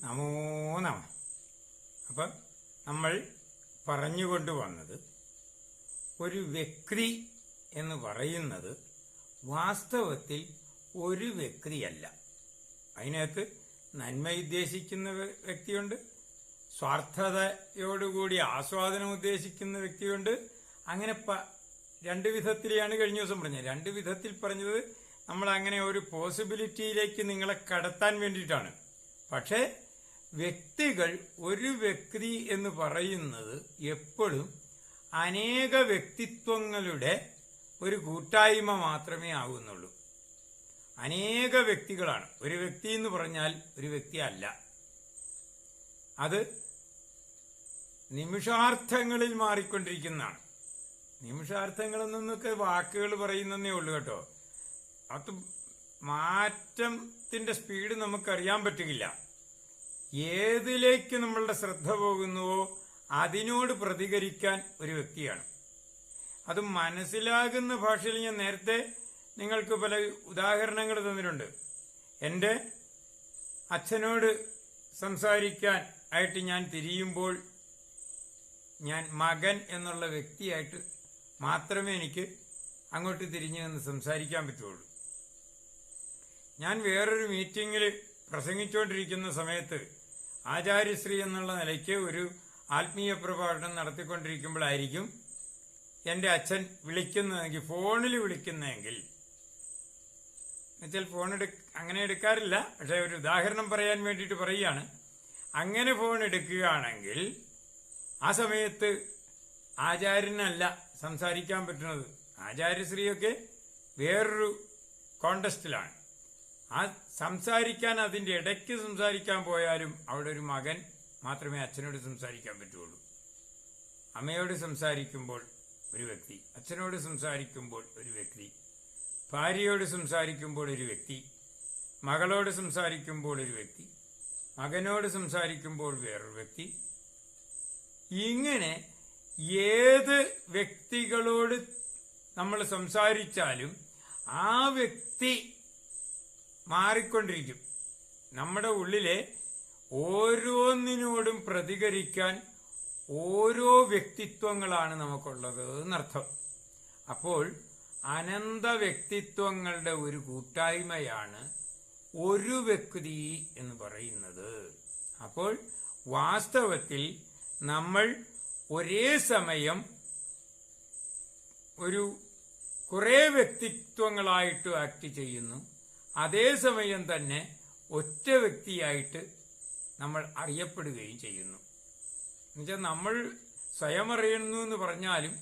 നമോ നമ. അപ്പം നമ്മൾ പറഞ്ഞുകൊണ്ട് വന്നത് ഒരു വ്യക്തി എന്ന് പറയുന്നത് വാസ്തവത്തിൽ ഒരു വ്യക്തിയല്ല. അതിനകത്ത് നന്മ ഉദ്ദേശിക്കുന്ന വ്യ- വ്യക്തിയുണ്ട്. സ്വാർത്ഥതയോടുകൂടി ആസ്വാദനം ഉദ്ദേശിക്കുന്ന വ്യക്തിയുണ്ട്. അങ്ങനെ പ- രണ്ട് വിധത്തിലെയാണ് കഴിഞ്ഞ ദിവസം പറഞ്ഞത്. രണ്ട് വിധത്തിൽ പറഞ്ഞത് നമ്മൾ അങ്ങനെ ഒരു പോസിബിലിറ്റിയിലേക്ക് നിങ്ങളെ കടത്താൻ വേണ്ടിയിട്ടാണ്. പക്ഷേ വ്യക്തികൾ ഒരു വ്യക്തി എന്ന് പറയുന്നത് എപ്പോഴും അനേക വ്യക്തിത്വങ്ങളുടെ ഒരു കൂട്ടായ്മ മാത്രമേ ആകുന്നുള്ളൂ അനേക വ്യക്തികളാണ്. ഒരു വ്യക്തി എന്ന് പറഞ്ഞാൽ ഒരു വ്യക്തിയല്ല അത് നിമിഷാർത്ഥങ്ങളിൽ മാറിക്കൊണ്ടിരിക്കുന്നതാണ്. നിമിഷാർത്ഥങ്ങളിൽ നിന്നൊക്കെ വാക്കുകൾ പറയുന്നതേ ഉള്ളൂ കേട്ടോ. അത് മാറ്റത്തിന്റെ സ്പീഡ് നമുക്കറിയാൻ പറ്റുകയില്ല. ഏതിലേക്ക് നമ്മളുടെ ശ്രദ്ധ പോകുന്നുവോ അതിനോട് പ്രതികരിക്കാൻ ഒരു വ്യക്തിയാണ്. അത് മനസ്സിലാകുന്ന ഭാഷയിൽ ഞാൻ നേരത്തെ നിങ്ങൾക്ക് പല ഉദാഹരണങ്ങൾ തന്നിട്ടുണ്ട്. എന്റെ അച്ഛനോട് സംസാരിക്കാൻ ആയിട്ട് ഞാൻ തിരിയുമ്പോൾ ഞാൻ മകൻ എന്നുള്ള വ്യക്തിയായിട്ട് മാത്രമേ എനിക്ക് അങ്ങോട്ട് തിരിഞ്ഞു നിന്ന് സംസാരിക്കാൻ പറ്റുള്ളൂ. ഞാൻ വേറൊരു മീറ്റിങ്ങിൽ പ്രസംഗിച്ചുകൊണ്ടിരിക്കുന്ന സമയത്ത് ആചാര്യശ്രീ എന്നുള്ള നിലയ്ക്ക് ഒരു ആത്മീയ പ്രഭാഷണം നടത്തിക്കൊണ്ടിരിക്കുമ്പോഴായിരിക്കും എന്റെ അച്ഛൻ വിളിക്കുന്നതെങ്കിൽ ഫോണിൽ വിളിക്കുന്നതെങ്കിൽ. എന്നുവെച്ചാൽ ഫോൺ എടു അങ്ങനെ എടുക്കാറില്ല. പക്ഷെ ഒരു ഉദാഹരണം പറയാൻ വേണ്ടിയിട്ട് പറയുകയാണ്. അങ്ങനെ ഫോൺ എടുക്കുകയാണെങ്കിൽ ആ സമയത്ത് ആചാര്യനല്ല സംസാരിക്കാൻ പറ്റുന്നത്. ആചാര്യശ്രീയൊക്കെ വേറൊരു കോണ്ടസ്റ്റിലാണ് ആ സംസാരിക്കാൻ അതിന്റെ ഇടയ്ക്ക് സംസാരിക്കാൻ പോയാലും അവിടെ ഒരു മകൻ മാത്രമേ അച്ഛനോട് സംസാരിക്കാൻ പറ്റുള്ളൂ. അമ്മയോട് സംസാരിക്കുമ്പോൾ ഒരു വ്യക്തി അച്ഛനോട് സംസാരിക്കുമ്പോൾ ഒരു വ്യക്തി ഭാര്യയോട് സംസാരിക്കുമ്പോൾ ഒരു വ്യക്തി മകളോട് സംസാരിക്കുമ്പോൾ ഒരു വ്യക്തി മകനോട് സംസാരിക്കുമ്പോൾ വേറൊരു വ്യക്തി. ഇങ്ങനെ ഏത് വ്യക്തികളോട് നമ്മൾ സംസാരിച്ചാലും ആ വ്യക്തി മാറിക്കൊണ്ടിരിക്കും. നമ്മുടെ ഉള്ളിലെ ഓരോന്നിനോടും പ്രതികരിക്കാൻ ഓരോ വ്യക്തിത്വങ്ങളാണ് നമുക്കുള്ളത് എന്നർത്ഥം. അപ്പോൾ അനന്ത വ്യക്തിത്വങ്ങളുടെ ഒരു കൂട്ടായ്മയാണ് ഒരു വ്യക്തി എന്ന് പറയുന്നത്. അപ്പോൾ വാസ്തവത്തിൽ നമ്മൾ ഒരേ സമയം ഒരു കുറേ വ്യക്തിത്വങ്ങളായിട്ട് ആക്ട് ചെയ്യുന്നു. അതേസമയം തന്നെ ഒറ്റ വ്യക്തിയായിട്ട് നമ്മൾ അറിയപ്പെടുകയും ചെയ്യുന്നു. എന്നുവെച്ചാൽ നമ്മൾ സ്വയം അറിയുന്നു എന്ന് പറഞ്ഞാലും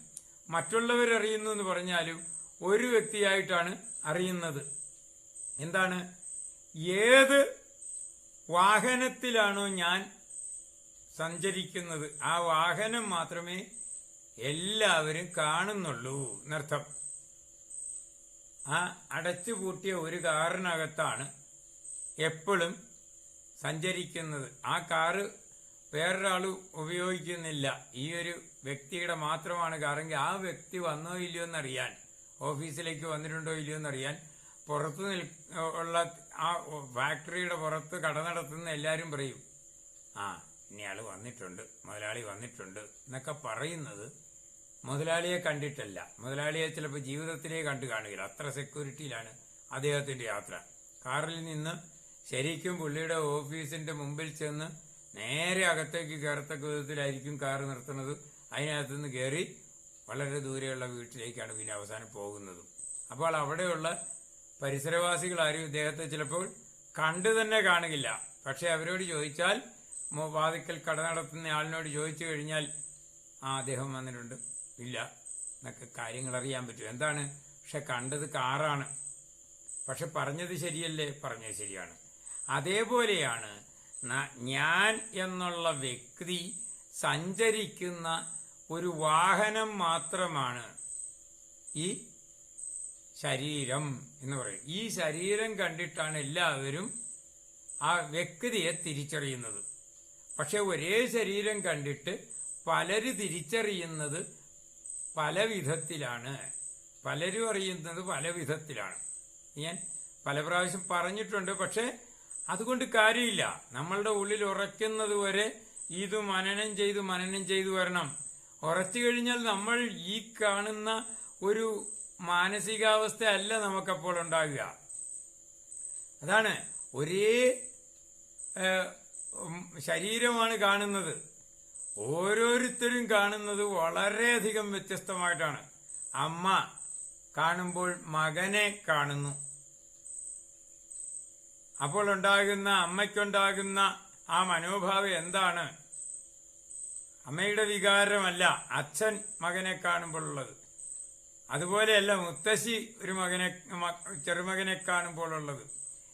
മറ്റുള്ളവരറിയുന്നു എന്ന് പറഞ്ഞാലും ഒരു വ്യക്തിയായിട്ടാണ് അറിയുന്നത്. എന്താണ്? ഏത് വാഹനത്തിലാണോ ഞാൻ സഞ്ചരിക്കുന്നത് ആ വാഹനം മാത്രമേ എല്ലാവരും കാണുന്നുള്ളൂ എന്നർത്ഥം. ആ അടച്ചുപൂട്ടിയ ഒരു കാറിനകത്താണ് എപ്പോഴും സഞ്ചരിക്കുന്നത്. ആ കാറ് വേറൊരാൾ ഉപയോഗിക്കുന്നില്ല. ഈ ഒരു വ്യക്തിയുടെ മാത്രമാണ് കാറെങ്കിൽ ആ വ്യക്തി വന്നോ ഇല്ലയോ എന്നറിയാൻ ഓഫീസിലേക്ക് വന്നിട്ടുണ്ടോ ഇല്ലയോ എന്നറിയാൻ പുറത്ത് നിൽ ഉള്ള ആ ഫാക്ടറിയുടെ പുറത്ത് കട നടത്തുന്ന എല്ലാവരും പറയും ആ ഇനിയാൾ വന്നിട്ടുണ്ട് മുതലാളി വന്നിട്ടുണ്ട് എന്നൊക്കെ പറയുന്നത് മുതലാളിയെ കണ്ടിട്ടല്ല. മുതലാളിയെ ചിലപ്പോൾ ജീവിതത്തിലേ കണ്ടു കാണുകയില്ല. അത്ര സെക്യൂരിറ്റിയിലാണ് അദ്ദേഹത്തിന്റെ യാത്ര. കാറിൽ നിന്ന് ശരിക്കും പുള്ളിയുടെ ഓഫീസിന്റെ മുമ്പിൽ ചെന്ന് നേരെ അകത്തേക്ക് കയറത്തക്ക വിധത്തിലായിരിക്കും കാർ നിർത്തുന്നത്. അതിനകത്ത് നിന്ന് കയറി വളരെ ദൂരെയുള്ള വീട്ടിലേക്കാണ് പിന്നെ അവസാനം പോകുന്നത്. അപ്പോൾ അവിടെയുള്ള പരിസരവാസികൾ ആരും ഇദ്ദേഹത്തെ ചിലപ്പോൾ കണ്ടു തന്നെ കാണുകയില്ല. പക്ഷെ അവരോട് ചോദിച്ചാൽ വാതിക്കൽ കട നടത്തുന്ന ആളിനോട് ചോദിച്ചു കഴിഞ്ഞാൽ ആ അദ്ദേഹം വന്നിട്ടുണ്ട്. ഇല്ല. എന്നൊക്കെ കാര്യങ്ങൾ അറിയാൻ പറ്റും. എന്താണ്? പക്ഷെ കണ്ടത് കാറാണ്. പക്ഷെ പറഞ്ഞത് ശരിയല്ലേ? പറഞ്ഞത് ശരിയാണ്. അതേപോലെയാണ് ഞാൻ എന്നുള്ള വ്യക്തി സഞ്ചരിക്കുന്ന ഒരു വാഹനം മാത്രമാണ് ഈ ശരീരം എന്ന് പറയും ഈ ശരീരം കണ്ടിട്ടാണ് എല്ലാവരും ആ വ്യക്തിയെ തിരിച്ചറിയുന്നത്. പക്ഷെ ഒരേ ശരീരം കണ്ടിട്ട് പലര് തിരിച്ചറിയുന്നത് പല വിധത്തിലാണ് പലരും അറിയുന്നത് പല വിധത്തിലാണ് ഞാൻ പല പ്രാവശ്യം പറഞ്ഞിട്ടുണ്ട് പക്ഷെ അതുകൊണ്ട് കാര്യമില്ല. നമ്മളുടെ ഉള്ളിൽ ഉറയ്ക്കുന്നത് വരെ ഇത് മനനം ചെയ്ത് മനനം ചെയ്തു വരണം. ഉറച്ചു കഴിഞ്ഞാൽ നമ്മൾ ഈ കാണുന്ന ഒരു മാനസികാവസ്ഥ അല്ല നമുക്കപ്പോൾ ഉണ്ടാകുക. അതാണ് ഒരേ ശരീരമാണ് കാണുന്നത്. ഓരോരുത്തരും കാണുന്നത് വളരെയധികം വ്യത്യസ്തമായിട്ടാണ്. അമ്മ കാണുമ്പോൾ മകനെ കാണുന്നു. അപ്പോൾ ഉണ്ടാകുന്ന അമ്മയ്ക്കുണ്ടാകുന്ന ആ മനോഭാവം എന്താണ്? അമ്മയുടെ വികാരമല്ല അച്ഛൻ മകനെ കാണുമ്പോൾ കാണുമ്പോഴുള്ളത്. അതുപോലെയല്ല മുത്തശ്ശി ഒരു മകനെ ചെറുമകനെ കാണുമ്പോഴുള്ളത്.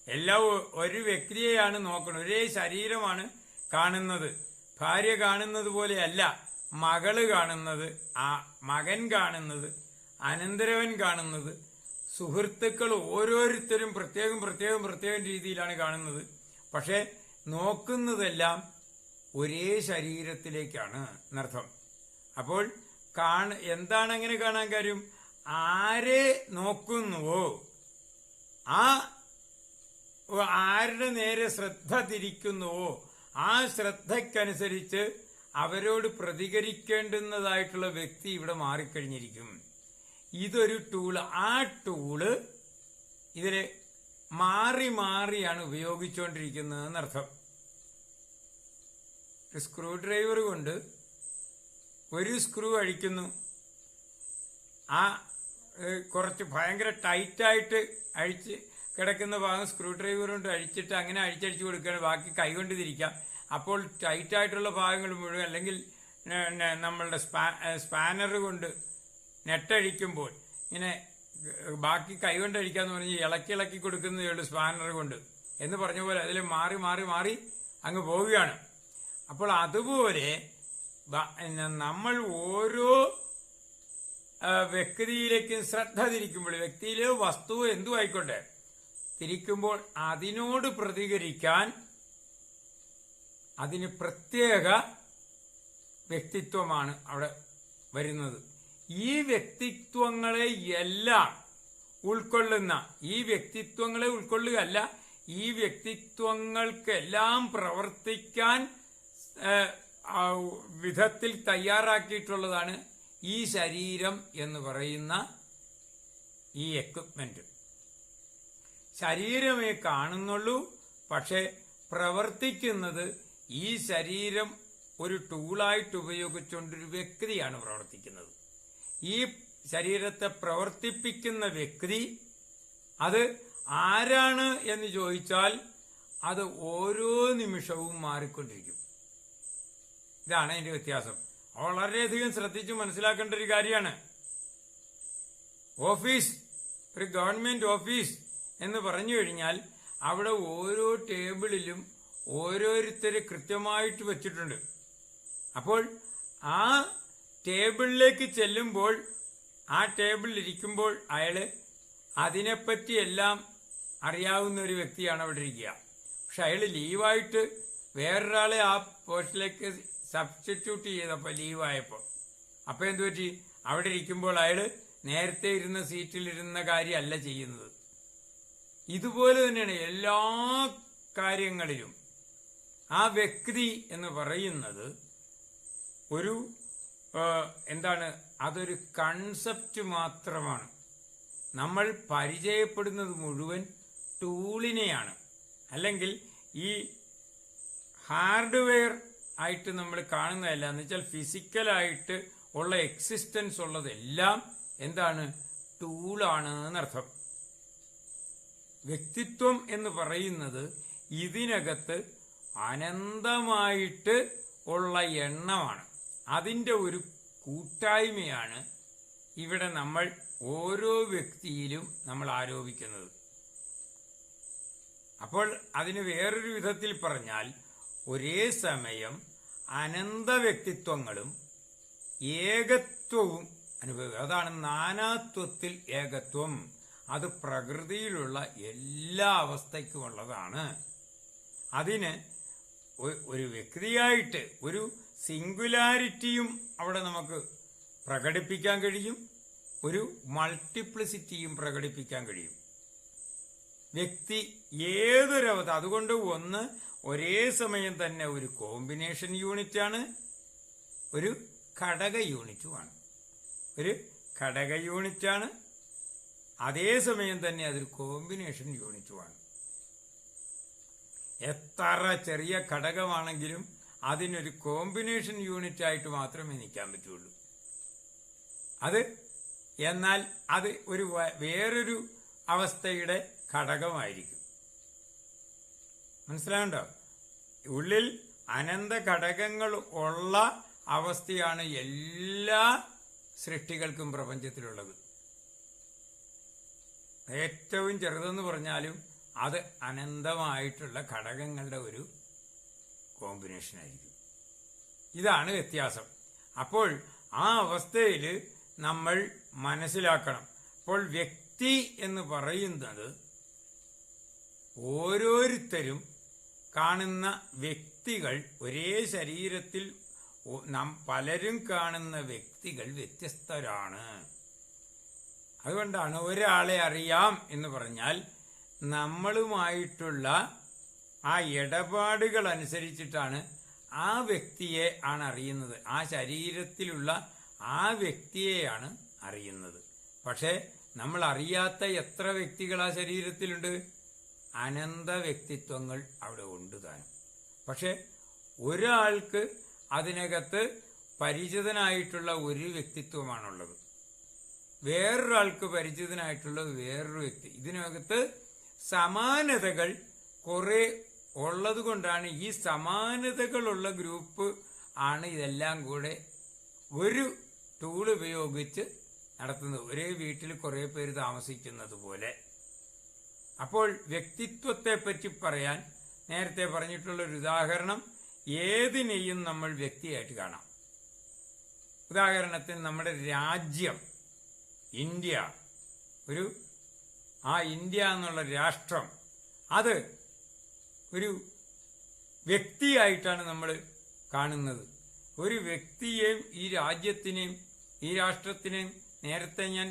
എല്ലാം ഒ- ഒരു വ്യക്തിയെയാണ് നോക്കുന്നത് ഒരേ ശരീരമാണ് കാണുന്നത്. ഭാര്യ കാണുന്നത് പോലെയല്ല മകൾ കാണുന്നത് ആ മകൻ കാണുന്നത് അനന്തരവൻ കാണുന്നത് സുഹൃത്തുക്കൾ ഓരോരുത്തരും പ്രത്യേകം പ്രത്യേകം പ്രത്യേകം രീതിയിലാണ് കാണുന്നത്. പക്ഷേ നോക്കുന്നതെല്ലാം ഒരേ ശരീരത്തിലേക്കാണ് എന്നർത്ഥം. അപ്പോൾ കാണ എന്താണ് അങ്ങനെ കാണാൻ കാര്യം? ആരെ നോക്കുന്നുവോ? ആ ആരുടെ നേരെ ശ്രദ്ധ തിരിക്കുന്നുവോ? ആ ശ്രദ്ധയ്ക്കനുസരിച്ച് അവരോട് പ്രതികരിക്കേണ്ടുന്നതായിട്ടുള്ള വ്യക്തി ഇവിടെ മാറിക്കഴിഞ്ഞിരിക്കും. ഇതൊരു ടൂൾ ആ ടൂൾ ഇതിനെ മാറി മാറിയാണ് ഉപയോഗിച്ചുകൊണ്ടിരിക്കുന്നതെന്നർത്ഥം സ്ക്രൂ ഡ്രൈവർ കൊണ്ട് ഒരു സ്ക്രൂ അഴിക്കുന്നു. ആ കുറച്ച് ഭയങ്കര ടൈറ്റായിട്ട് അഴിച്ച് കിടക്കുന്ന ഭാഗം സ്ക്രൂ ഡ്രൈവർ കൊണ്ട് അഴിച്ചിട്ട് അങ്ങനെ അഴിച്ചടിച്ച് കൊടുക്കുകയാണ്. ബാക്കി കൈകൊണ്ട് തിരിക്കാം. അപ്പോൾ ടൈറ്റായിട്ടുള്ള ഭാഗങ്ങൾ മുഴുവൻ അല്ലെങ്കിൽ നമ്മളുടെ സ്പാ സ്പാനർ കൊണ്ട് നെട്ടഴിക്കുമ്പോൾ ഇങ്ങനെ ബാക്കി കൈകൊണ്ട് അഴിക്കാന്ന് പറഞ്ഞ് ഇളക്കി ഇളക്കി കൊടുക്കുന്നതേ ഉള്ളൂ സ്പാനർ കൊണ്ട്. എന്ന് പറഞ്ഞ പോലെ അതിൽ മാറി മാറി മാറി അങ്ങ് പോവുകയാണ്. അപ്പോൾ അതുപോലെ നമ്മൾ ഓരോ വ്യക്തിയിലേക്കും ശ്രദ്ധ തിരിക്കുമ്പോൾ വ്യക്തിയിലെ വസ്തു എന്തു ആയിക്കോട്ടെ. തിരിക്കുമ്പോൾ അതിനോട് പ്രതികരിക്കാൻ അതിന് പ്രത്യേക വ്യക്തിത്വമാണ് അവിടെ വരുന്നത്. ഈ വ്യക്തിത്വങ്ങളെ എല്ലാം ഉൾക്കൊള്ളുന്ന ഈ വ്യക്തിത്വങ്ങളെ ഉൾക്കൊള്ളുകയല്ല ഈ വ്യക്തിത്വങ്ങൾക്കെല്ലാം പ്രവർത്തിക്കാൻ വിധത്തിൽ തയ്യാറാക്കിയിട്ടുള്ളതാണ് ഈ ശരീരം എന്ന് പറയുന്ന ഈ എക്വിപ്മെന്റ് ശരീരമേ കാണുന്നുള്ളൂ. പക്ഷേ പ്രവർത്തിക്കുന്നത് ഈ ശരീരം ഒരു ടൂളായിട്ട് ഉപയോഗിച്ചുകൊണ്ടൊരു വ്യക്തിയാണ് പ്രവർത്തിക്കുന്നത്. ഈ ശരീരത്തെ പ്രവർത്തിപ്പിക്കുന്ന വ്യക്തി അത് ആരാണ് എന്ന് ചോദിച്ചാൽ അത് ഓരോ നിമിഷവും മാറിക്കൊണ്ടിരിക്കും. ഇതാണ് അതിന്റെ വ്യത്യാസം. വളരെയധികം ശ്രദ്ധിച്ച് മനസ്സിലാക്കേണ്ട ഒരു കാര്യമാണ്. ഓഫീസ് ഒരു ഗവൺമെന്റ് ഓഫീസ് എന്ന് പറഞ്ഞു കഴിഞ്ഞാൽ അവിടെ ഓരോ ടേബിളിലും ഓരോരുത്തർ കൃത്യമായിട്ട് വെച്ചിട്ടുണ്ട്. അപ്പോൾ ആ ടേബിളിലേക്ക് ചെല്ലുമ്പോൾ ആ ടേബിളിൽ ഇരിക്കുമ്പോൾ അയാൾ അതിനെപ്പറ്റി എല്ലാം അറിയാവുന്ന ഒരു വ്യക്തിയാണ് അവിടെ ഇരിക്കുക. പക്ഷെ അയാൾ ലീവായിട്ട് വേറൊരാളെ ആ പോസ്റ്റിലേക്ക് സബ്സ്റ്റിറ്റ്യൂട്ട് ചെയ്തപ്പോൾ ലീവായപ്പോൾ അപ്പോൾ എന്തു പറ്റി അവിടെ ഇരിക്കുമ്പോൾ അയാൾ നേരത്തെ ഇരുന്ന സീറ്റിലിരുന്ന കാര്യമല്ല ചെയ്യുന്നത്. ഇതുപോലെ തന്നെയാണ് എല്ലാ കാര്യങ്ങളിലും. ആ വ്യക്തി എന്ന് പറയുന്നത് ഒരു എന്താണ് അതൊരു കൺസെപ്റ്റ് മാത്രമാണ്. നമ്മൾ പരിചയപ്പെടുന്നത് മുഴുവൻ ടൂളിനെയാണ് അല്ലെങ്കിൽ ഈ ഹാർഡ്വെയർ ആയിട്ട് നമ്മൾ കാണുന്നതല്ല. എന്ന് വെച്ചാൽ ഫിസിക്കലായിട്ട് ഉള്ള എക്സിസ്റ്റൻസ് ഉള്ളതെല്ലാം എന്താണ് ടൂളാണ് എന്നർത്ഥം വ്യക്തിത്വം എന്ന് പറയുന്നത് ഇതിനകത്ത് അനന്തമായിട്ട് ഉള്ള എണ്ണമാണ്. അതിന്റെ ഒരു കൂട്ടായ്മയാണ് ഇവിടെ നമ്മൾ ഓരോ വ്യക്തിയിലും നമ്മൾ ആരോപിക്കുന്നത്. അപ്പോൾ അതിന് വേറൊരു വിധത്തിൽ പറഞ്ഞാൽ ഒരേ സമയം അനന്ത വ്യക്തിത്വങ്ങളും ഏകത്വവും അനുഭവിക്കും അതാണ് നാനാത്വത്തിൽ ഏകത്വം. അത് പ്രകൃതിയിലുള്ള എല്ലാ അവസ്ഥയ്ക്കും ഉള്ളതാണ് അതിന് ഒരു വ്യക്തിയായിട്ട് ഒരു സിംഗുലാരിറ്റിയും അവിടെ നമുക്ക് പ്രകടിപ്പിക്കാൻ കഴിയും. ഒരു മൾട്ടിപ്ലിസിറ്റിയും പ്രകടിപ്പിക്കാൻ കഴിയും. വ്യക്തി ഏതൊരവസ്ഥ അതുകൊണ്ട് ഒന്ന് ഒരേ സമയം തന്നെ ഒരു കോമ്പിനേഷൻ യൂണിറ്റ് ആണ് ഒരു ഘടക യൂണിറ്റുമാണ്. ഒരു ഘടക യൂണിറ്റാണ് അതേസമയം തന്നെ അതൊരു കോമ്പിനേഷൻ യൂണിറ്റുമാണ്. എത്ര ചെറിയ ഘടകമാണെങ്കിലും അതിനൊരു കോമ്പിനേഷൻ യൂണിറ്റ് ആയിട്ട് മാത്രമേ നിൽക്കാൻ പറ്റുള്ളൂ. അത് എന്നാൽ അത് ഒരു വേറൊരു അവസ്ഥയുടെ ഘടകമായിരിക്കും. മനസ്സിലാവുണ്ടോ? ഉള്ളിൽ അനന്ത ഘടകങ്ങൾ ഉള്ള അവസ്ഥയാണ് എല്ലാ സൃഷ്ടികൾക്കും പ്രപഞ്ചത്തിലുള്ളത്. ഏറ്റവും ചെറുതെന്ന് പറഞ്ഞാലും അത് അനന്തമായിട്ടുള്ള ഘടകങ്ങളുടെ ഒരു കോമ്പിനേഷൻ ആയിരിക്കും. ഇതാണ് വ്യത്യാസം. അപ്പോൾ ആ അവസ്ഥയിൽ നമ്മൾ മനസ്സിലാക്കണം. അപ്പോൾ വ്യക്തി എന്ന് പറയുന്നത് ഓരോരുത്തരും കാണുന്ന വ്യക്തികൾ ഒരേ ശരീരത്തിൽ നാം പലരും കാണുന്ന വ്യക്തികൾ വ്യത്യസ്തരാണ്. അതുകൊണ്ടാണ് ഒരാളെ അറിയാം എന്ന് പറഞ്ഞാൽ നമ്മളുമായിട്ടുള്ള ആ ഇടപാടുകൾ അനുസരിച്ചിട്ടാണ് ആ വ്യക്തിയെ ആണ് അറിയുന്നത്. ആ ശരീരത്തിലുള്ള ആ വ്യക്തിയെയാണ് അറിയുന്നത്. പക്ഷേ നമ്മൾ അറിയാത്ത എത്ര വ്യക്തികൾ ആ ശരീരത്തിലുണ്ട്? അനന്ത വ്യക്തിത്വങ്ങൾ അവിടെ ഉണ്ട് താനും. പക്ഷെ ഒരാൾക്ക് അതിനകത്ത് പരിചിതനായിട്ടുള്ള ഒരു വ്യക്തിത്വമാണുള്ളത്. വേറൊരാൾക്ക് പരിചിതനായിട്ടുള്ള വേറൊരു വ്യക്തി. ഇതിനകത്ത് സമാനതകൾ കുറെ ഉള്ളത് കൊണ്ടാണ് ഈ സമാനതകളുള്ള ഗ്രൂപ്പ് ആണ് ഇതെല്ലാം കൂടെ ഒരു ടൂൾ ഉപയോഗിച്ച് നടത്തുന്നത്. ഒരേ വീട്ടിൽ കുറെ പേര് താമസിക്കുന്നത് പോലെ. അപ്പോൾ വ്യക്തിത്വത്തെ പറ്റി പറയാൻ നേരത്തെ പറഞ്ഞിട്ടുള്ള ഒരു ഉദാഹരണം ഏതിനെയും നമ്മൾ വ്യക്തിയായിട്ട് കാണാം. ഉദാഹരണത്തിന് നമ്മുടെ രാജ്യം ഇന്ത്യ. ഒരു ആ ഇന്ത്യ എന്നുള്ള രാഷ്ട്രം അത് ഒരു വ്യക്തിയായിട്ടാണ് നമ്മൾ കാണുന്നത്. ഒരു വ്യക്തിയെയും ഈ രാജ്യത്തിനെയും ഈ രാഷ്ട്രത്തിനെയും നേരത്തെ ഞാൻ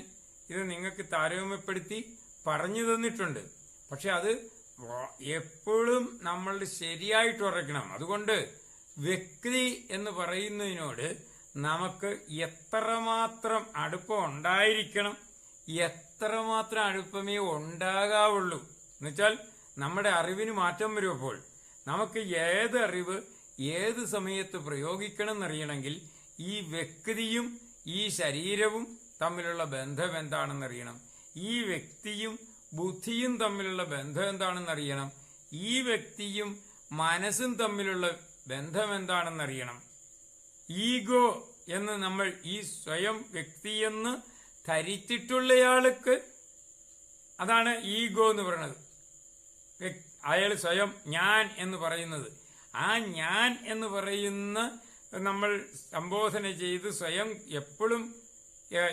ഇത് നിങ്ങൾക്ക് താരതമ്യപ്പെടുത്തി പറഞ്ഞു തന്നിട്ടുണ്ട്. പക്ഷെ അത് എപ്പോഴും നമ്മൾ ശരിയായിട്ട് ഉറക്കണം അതുകൊണ്ട് വ്യക്തി എന്ന് പറയുന്നതിനോട് നമുക്ക് എത്രമാത്രം അടുപ്പം ഉണ്ടായിരിക്കണം? എത്രമാത്രം അടുപ്പമേ ഉണ്ടാകാവുള്ളൂ? എന്നുവെച്ചാൽ നമ്മുടെ അറിവിന് മാറ്റം വരുമ്പോൾ നമുക്ക് ഏത് അറിവ് ഏത് സമയത്ത് പ്രയോഗിക്കണം എന്നറിയണമെങ്കിൽ ഈ വ്യക്തിയും ഈ ശരീരവും തമ്മിലുള്ള ബന്ധം എന്താണെന്നറിയണം. ഈ വ്യക്തിയും ബുദ്ധിയും തമ്മിലുള്ള ബന്ധം എന്താണെന്നറിയണം. ഈ വ്യക്തിയും മനസ്സും തമ്മിലുള്ള ബന്ധം എന്താണെന്നറിയണം. ഈഗോ എന്ന് നമ്മൾ ഈ സ്വയം വ്യക്തിയെന്ന് ധരിച്ചിട്ടുള്ളയാൾക്ക് അതാണ് ഈഗോ എന്ന് പറയുന്നത്. അയാൾ സ്വയം ഞാൻ എന്ന് പറയുന്നത്. ആ ഞാൻ എന്ന് പറയുന്ന നമ്മൾ സംബോധന ചെയ്ത് സ്വയം എപ്പോഴും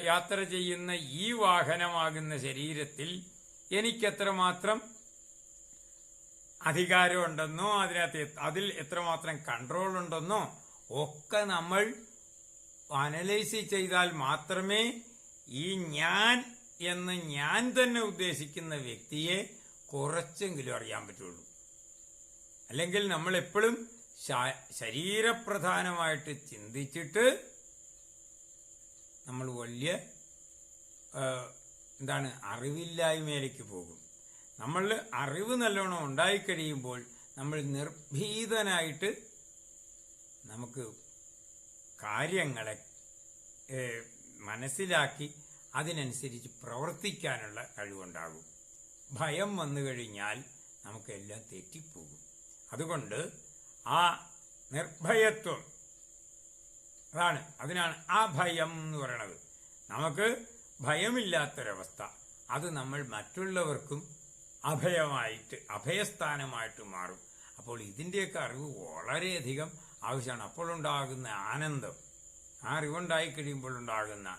യാത്ര ചെയ്യുന്ന ഈ വാഹനമാകുന്ന ശരീരത്തിൽ എനിക്കെത്രമാത്രം അധികാരമുണ്ടെന്നോ അതിനകത്ത് അതിൽ എത്രമാത്രം കൺട്രോൾ ഉണ്ടെന്നോ ഒക്കെ നമ്മൾ അനലൈസ് ചെയ്താൽ മാത്രമേ ഈ ഞാൻ എന്ന് ഞാൻ തന്നെ ഉദ്ദേശിക്കുന്ന വ്യക്തിയെ കുറച്ചെങ്കിലും അറിയാൻ പറ്റുള്ളൂ. അല്ലെങ്കിൽ നമ്മൾ എപ്പോഴും ശരീരപ്രധാനമായിട്ട് ചിന്തിച്ചിട്ട് നമ്മൾ വലിയ എന്താണ് അറിവില്ലായ്മയിലേക്ക് പോകും. നമ്മൾ അറിവ് നല്ലോണം ഉണ്ടായിക്കഴിയുമ്പോൾ നമ്മൾ നിർഭീതനായിട്ട് നമുക്ക് കാര്യങ്ങളെ മനസ്സിലാക്കി അതിനനുസരിച്ച് പ്രവർത്തിക്കാനുള്ള കഴിവുണ്ടാകും. ഭയം വന്നു കഴിഞ്ഞാൽ നമുക്കെല്ലാം തെറ്റിപ്പോകും. അതുകൊണ്ട് ആ നിർഭയത്വം അതാണ് അതിനാണ് ആ ഭയം എന്ന് പറയണത്. നമുക്ക് ഭയമില്ലാത്തൊരവസ്ഥ അത് നമ്മൾ മറ്റുള്ളവർക്കും അഭയമായിട്ട് അഭയസ്ഥാനമായിട്ട് മാറും. അപ്പോൾ ഇതിന്റെയൊക്കെ അറിവ് വളരെയധികം ആവശ്യമാണ്. അപ്പോഴുണ്ടാകുന്ന ആനന്ദം. ആ അറിവുണ്ടായി കഴിയുമ്പോൾ ഉണ്ടാകുന്ന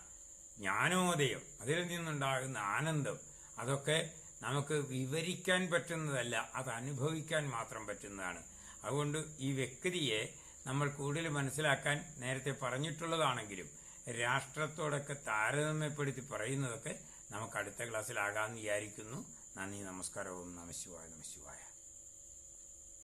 ജ്ഞാനോദയം അതിൽ നിന്നുണ്ടാകുന്ന ആനന്ദം അതൊക്കെ നമുക്ക് വിവരിക്കാൻ പറ്റുന്നതല്ല അത് അനുഭവിക്കാൻ മാത്രം പറ്റുന്നതാണ്. അതുകൊണ്ട് ഈ വ്യക്തിയെ നമ്മൾ കൂടുതൽ മനസ്സിലാക്കാൻ നേരത്തെ പറഞ്ഞിട്ടുള്ളതാണെങ്കിലും രാഷ്ട്രത്തോടൊക്കെ താരതമ്യപ്പെടുത്തി പറയുന്നതൊക്കെ നമുക്ക് അടുത്ത ക്ലാസ്സിലാകാമെന്ന് വിചാരിക്കുന്നു. നന്ദി നമസ്കാരവും. നമശിവായ നമശിവായ